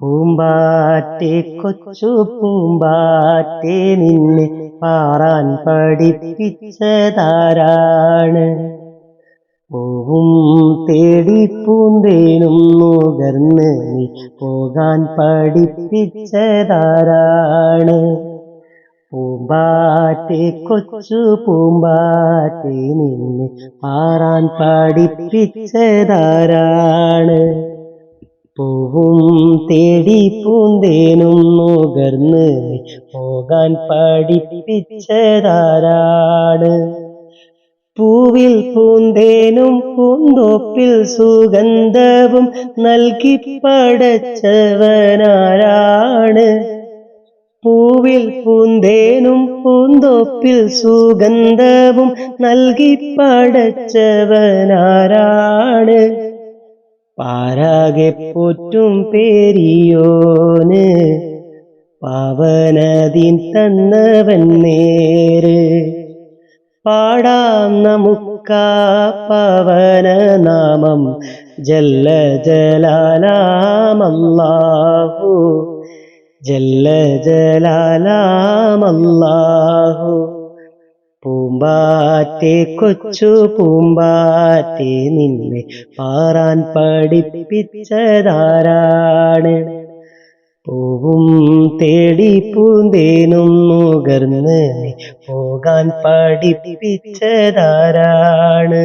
പൂമ്പാറ്റെ കൊച്ചു പൂമ്പാറ്റെ നിന്നെ പാറാൻ പഠിപ്പിച്ചതാരാണ്. പൂവും തേടി പൂന്തേനും നുകർന്ന് നീ പോകാൻ പഠിപ്പിച്ചതാരാണ്. പൂമ്പാറ്റെ കൊച്ചു പൂമ്പാറ്റെ നിന്നെ പാറാൻ പഠിപ്പിച്ചതാരാണ്. പൂവും തേടി പൂന്തേനും നുകർന്ന് പോകാൻ പഠിപ്പിച്ചതാരാണ്? പൂവിൽ പൂന്തേനും പൂന്തോപ്പിൽ സുഗന്ധവും നൽകി പടച്ചവനാരാണ്. പൂവിൽ പൂന്തേനും പൂന്തോപ്പിൽ സുഗന്ധവും നൽകി പടച്ചവനാരാണ്. പാരാകെ പോറ്റും പേരിയോന് പാവനതിൻ തന്നവൻ നേര്. പാടാം നമുക്കാ പവന നാമം ജല്ല ജലാലാമല്ലാഹു. ജല്ല ജലാലാമല്ലാഹു. പൂമ്പാറ്റെ കൊച്ചു പൂമ്പാറ്റെ നിന്നെ പാറാൻ പഠിപ്പിച്ചതാരാണ്? പൂവും തേടി പൂന്തേനും നുകർന്ന് നീ പോകാൻ പഠിപ്പിച്ചതാരാണ്?